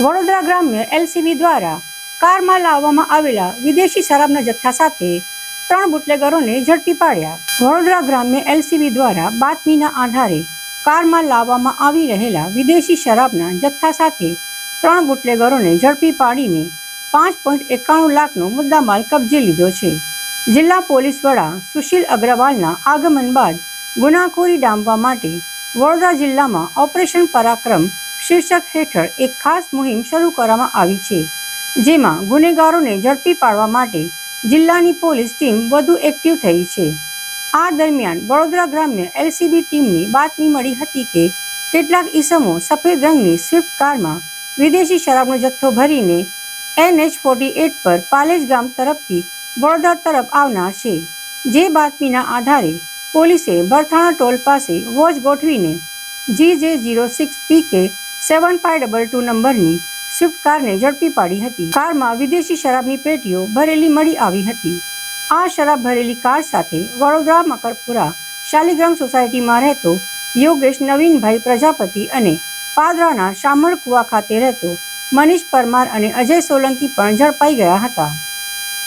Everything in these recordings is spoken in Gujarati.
વડોદરા ગ્રામ્ય એલસીબી દ્વારા કારમાં લાવવામાં આવેલા વિદેશી શરાબના જથ્થા સાથે ત્રણ બુટલેગરોને ઝડપી પાડ્યા. વડોદરા ગ્રામ્ય એલસીબી દ્વારા બાતમીના આધારે કારમાં લાવવામાં આવી રહેલા વિદેશી શરાબના જથ્થા સાથે ત્રણ બુટલેગરોને ઝડપી પાડીને પાંચ પોઈન્ટ એકાણું લાખનો મુદ્દામાલ કબજે લીધો છે. જિલ્લા પોલીસ વડા સુશીલ અગ્રવાલના આગમન બાદ ગુનાખોરી ડામવા માટે વડોદરા જિલ્લામાં ઓપરેશન પરાક્રમ શીર્ષક હેઠળ એક ખાસ મુહિમ શરૂ કરવામાં આવી છે, જેમાં ગુનેગારોને ઝડપી પાડવા માટે જિલ્લાની પોલીસ ટીમ વધુ એક્ટિવ થઈ છે. આ દરમિયાન વડોદરા ગ્રામ્ય એલસીબી ટીમની બાતમી મળી હતી કે કેટલાક ઈસમો સફેદ રંગની સ્વિફ્ટ કારમાં વિદેશી શરાબનો જથ્થો ભરીને એનએચ ફોર્ટી એટ પર પાલેજ ગામ તરફથી વડોદરા તરફ આવનાર છે. જે બાતમીના આધારે પોલીસે ભરથાણા ટોલ પાસે વોચ ગોઠવીને જી જે zero six P K seven five double two નંબરની સ્વિફ્ટ કારને ઝડપી પાડી હતી. કારમાં વિદેશી શરાબની પેટીઓ ભરેલી મળી આવી હતી. આ શરાબ ભરેલી કાર સાથે વડોદરા, મકરપુરા, શાલિગ્રામ સોસાયટીમાં રહેતો યોગેશ, નવીનભાઈ પ્રજાપતિ અને પાદરાના શામળકુવા ખાતે રહેતો મનીષ પરમાર અને અજય સોલંકી પણ ઝડપાઈ ગયા હતા.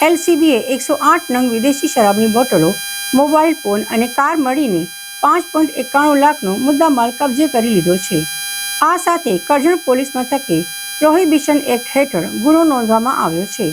એલસીબીએ એકસો આઠ નંગ વિદેશી શરાબની બોટલો, મોબાઈલ ફોન અને કાર મળીને પાંચ પોઈન્ટ એકાણું લાખનો મુદ્દામાલ કબજે કરી લીધો છે. આ સાથે કરજણ પોલીસ મથકે પ્રોહિબિશન એક્ટ હેઠળ ગુનો નોંધવામાં આવ્યો છે.